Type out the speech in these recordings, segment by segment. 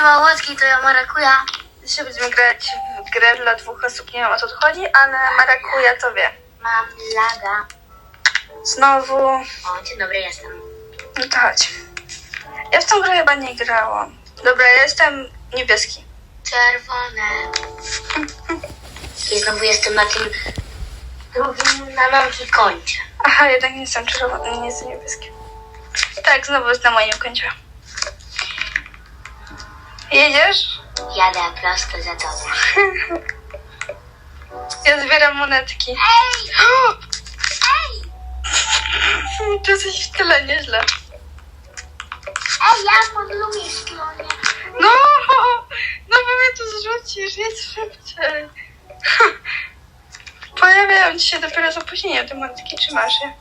Siema Łotki, to ja Marakuja. Dzisiaj będziemy grać w grę dla dwóch osób. Nie wiem o co tu chodzi, ale Marakuja to wie. Mam laga. Znowu. O, dzień dobry, jestem. No to chodź. Ja w tą grę chyba nie grałam. Dobra, ja jestem niebieski. Czerwone. I znowu jestem na tym drugim na nogi końcie. Aha, jednak nie jestem czerwony, nie jestem niebieski. Tak, znowu jest na moim końcu. Jedziesz? Jadę prosto za tobą. Ja zbieram monetki. Ej! Ej! To jesteś w tyle nieźle. Ej, ja pod lubię sklonie. No, no bo mnie tu zrzucisz, jedź szybciej. Pojawiają ci się dopiero z opóźnieniem te monetki, czy masz je?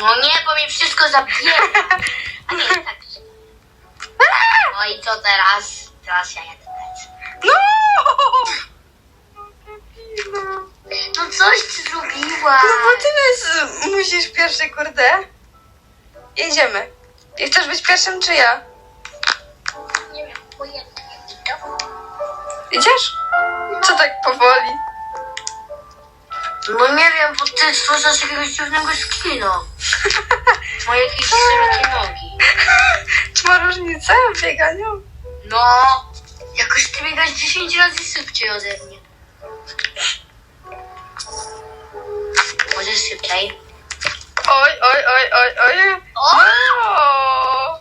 No nie, bo mi wszystko zabije. A nie, tak. No i co teraz? Ja jadę też. No! No, No coś ty zrobiła. no bo ty nas musisz pierwszy, kurde. Jedziemy. I chcesz być pierwszym, czy ja? Nie wiem, to. Idziesz? Co tak powoli? No nie wiem, bo ty stworzysz jakiegoś dziwnego skino. Ma jakieś szerokie nogi. Czy ma różnicę w bieganiu? No, jakoś ty biegasz 10 razy szybciej ode mnie. Możesz szybciej? Oj, oj, oj, oj, oj. O! O!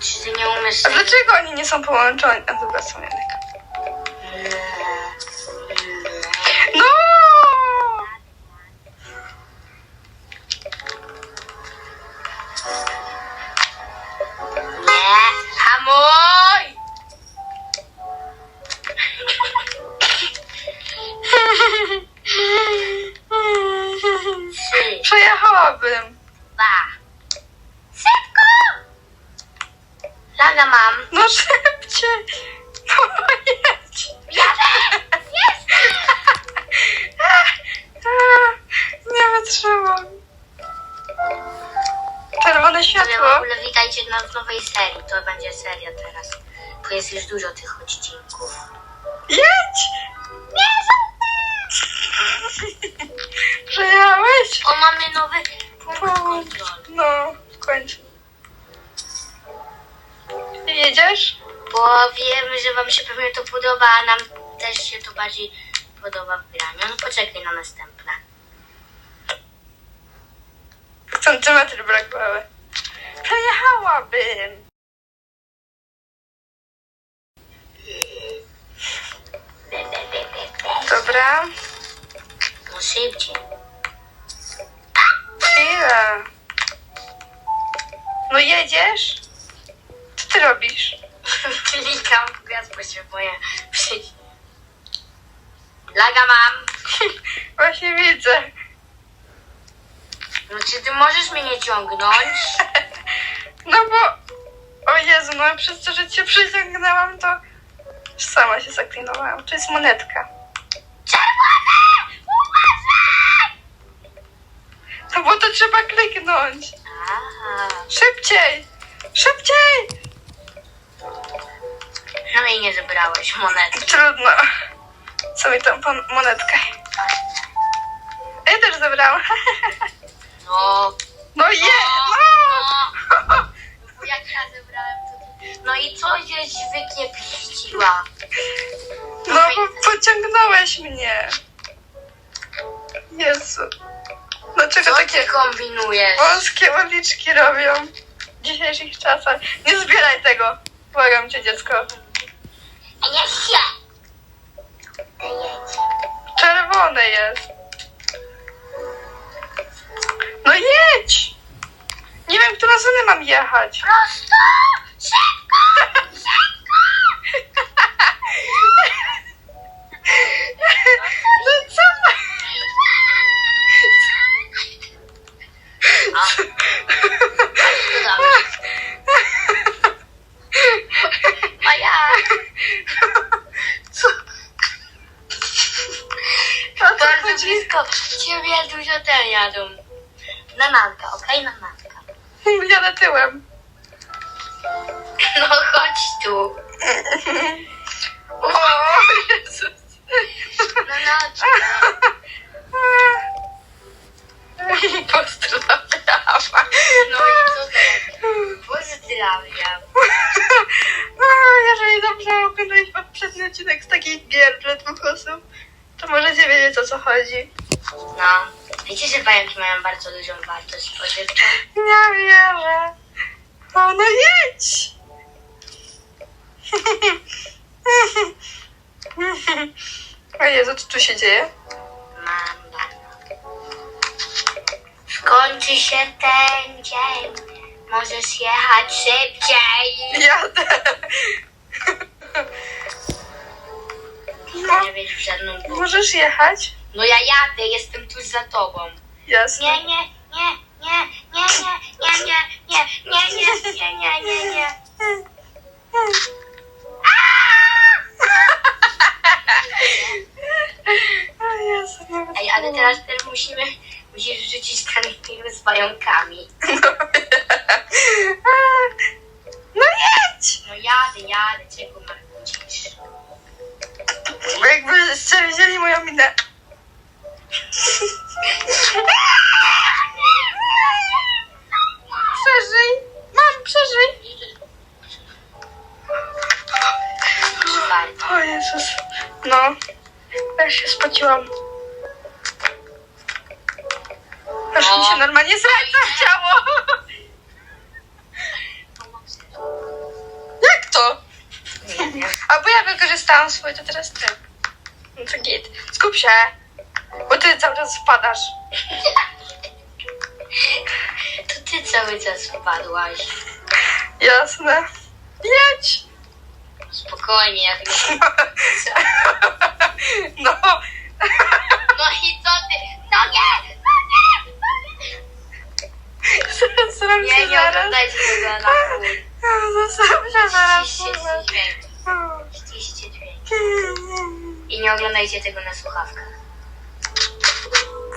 Czy ty nie umiesz... A dlaczego oni nie są połączeni? A dobra, są jednak. Jadę! Jest! Nie wytrzymam. Czerwone Ale w światło. ogóle witajcie na w nowej serii. To będzie seria teraz. Bo jest już dużo tych odcinków. Jedź. Przejechałeś? O, mamy nowy punkt kontrolny. No, w końcu. Jedziesz? Bo wiemy, że wam się pewnie to podoba, a nam też się to bardziej podoba w graniu. No poczekaj na następne. Centymetry brakowały. Przejechałabym. Dobra. No szybciej. Chwila. No jedziesz? Co ty robisz? Klikam w gaz, bo się boję przyjść. Laga mam. Właśnie widzę. No czy ty możesz mnie nie ciągnąć? No bo... O Jezu, no przez to, że cię przyciągnęłam, to... Sama się zaklinowałam. To jest monetka. Czerwone! Uważaj! No bo to trzeba kliknąć. Aha. Szybciej! Szybciej! No nie zebrałeś monety. Trudno. Co mi tam pon- monetkę? Ja też zebrałam. No. No je! No! No. Jak ja zebrałem to ty... No i co żeś wykiepiściła? No bo pociągnąłeś mnie. Jezu. Dlaczego Co takie ty kombinujesz? wąskie uliczki robią w dzisiejszych czasach? Nie zbieraj tego. Błagam cię, dziecko. Jedź. Czerwone jest. No jedź! Nie wiem, którą stronę mam jechać. Prosto! Na nanka, okej? Na nanka. Jadę tyłem. No chodź tu. O Jezus. No chodź. Pozdrawiam. No i co? Pozdrawiam. No, jeżeli dobrze oglądałeś poprzedni odcinek z takich gier dla dwóch osób, to możecie wiedzieć o co chodzi. No. Wiecie, że pająki mają bardzo dużą wartość spożywczą? Nie wierzę. O, no jedź! O Jezu, co tu się dzieje? Mam bana. Skończy się ten dzień. Możesz jechać szybciej. Jadę. No, Nie wiesz w żadną drogę. możesz jechać? No ja jadę, jestem tuż za tobą. Jasne. Nie, nie, nie, nie, nie, nie, nie, nie, nie, nie, nie, nie, nie, nie, nie. Ej, ale teraz też musimy, musisz wrzucić ten film z pająkami. No jedź! No jadę, jadę, czego martwisz? Bo jakbyście widzieli moją minę. Przeżyj! Mam, przeżyj! O Jezus. No. Ja się spociłam. Aż mi się normalnie serce chciało. Jak to? Nie wiem. A bo ja wykorzystałam swój, to teraz ty. No to git. Skup się. Bo ty cały czas spadasz. To ty cały czas wpadłaś. Jasne. Jedź. Spokojnie, ja tego... No. No i co ty? No nie! No nie! Zastanawiam Nie, się nie zaraz. oglądajcie tego na chuj. Zastanawiam się zaraz. Ściście dźwięk. Ściście dźwięk. I nie oglądajcie tego na słuchawkach.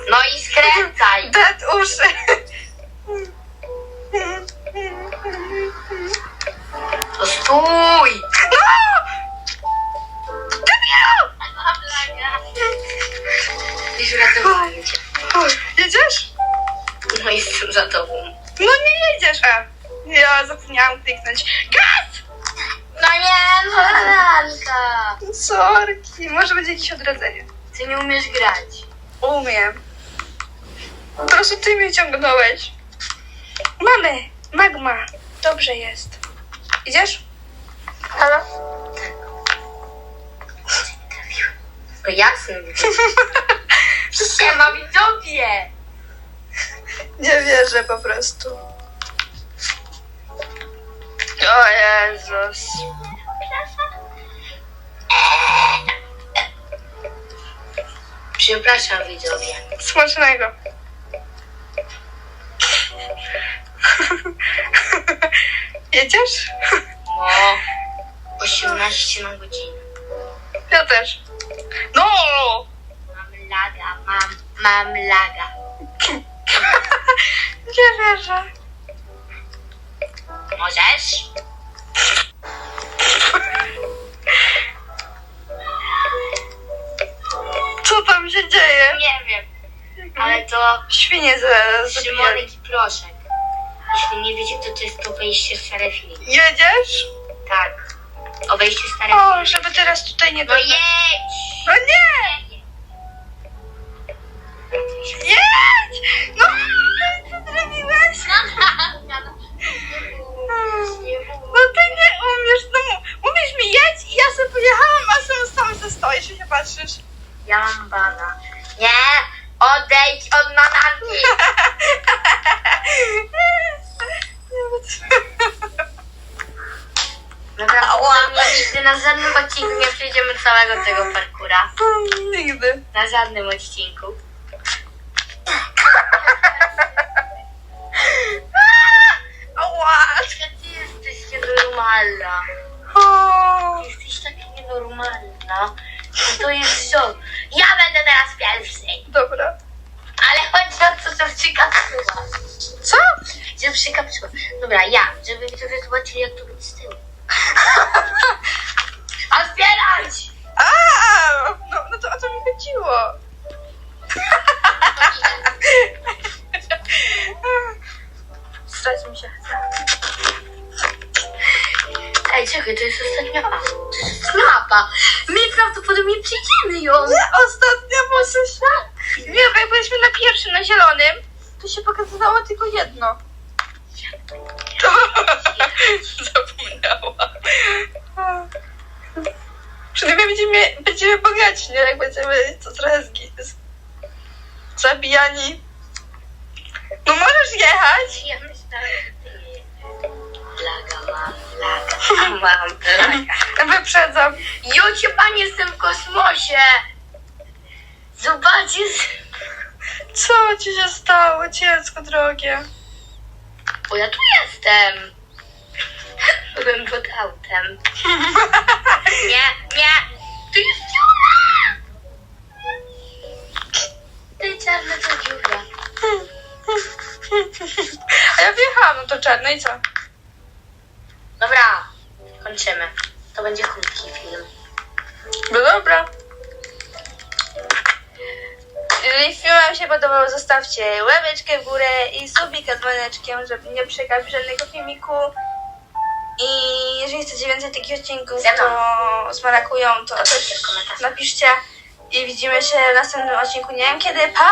No i skręcaj! Dead uszy. To stój! No! Cię. Jedziesz? No jestem za tobą. No nie jedziesz. A, ja zapomniałam kliknąć. No nie, Maranka! Sorki, może będzie jakieś odrodzenie. Ty nie umiesz grać. Umiem. Po prostu ty mnie ciągnąłeś. Mamy, magma. Dobrze jest. Idziesz? Halo? To jasne. Siema widzowie! Nie wierzę po prostu. O Jezus. Przepraszam widzowie. Smacznego. Jedziesz? No, 18 na godzinę. Ja też. No! Mam laga, mam, mam laga. Nie wierzę. Możesz? Co tam się dzieje? Nie wiem, ale to Świnie za, zabijali. Szymonek i Proszek. Jeśli nie wiecie, to to jest to wejście w stare filmy. Jedziesz? Tak. O wejście w stare O, filmy. żeby teraz tutaj nie No dotknąć. jedź! No nie! Jedź! Ja mam bana. Nie! Odejdź od mananki! Naprawdę, my nigdy na żadnym odcinku nie przejdziemy całego tego parkura. Nigdy. Na żadnym odcinku. To jest szok. Ja będę teraz pierwszy. Dobra. Ale chodź o co to ciekawe. Co? Że że przykapczyłam. Dobra, ja, żeby widzowie zobaczyli, jak to być z tyłu. Otwierać! A, no, no to o to mi chodziło. Strać mi się chce. Ej, czekaj, to jest ostatnia mapa. To jest ostatnia mapa. My prawdopodobnie przyjdziemy ją. Nie, ostatnia może się. Nie, bo jak byliśmy na pierwszym, na zielonym, to się pokazywało tylko jedno. Zapomniała. Przynajmniej będziemy, będziemy bogaci, nie? Jak będziemy to trochę zgi- z- zabijani. No możesz jechać. Mam. Wyprzedzam. Jocie, pan jestem w kosmosie. Zobaczysz. Co ci się stało, dziecko drogie? Bo ja tu jestem. Byłem pod autem. Nie, nie. Tu jest dziura. Ty czarna to dziura. A ja wjechałam no to czarne i co? Dobra, kończymy. To będzie krótki film. No dobra. Jeżeli film wam się podobał, zostawcie łapeczkę w górę i subika dzwoneczkiem, żeby nie przegapić żadnego filmiku. I jeżeli chcecie więcej takich odcinków, Ze mną. to z Marakują, to Napiszcie też w komentarzach. napiszcie. I widzimy się w następnym odcinku, nie wiem kiedy. Pa!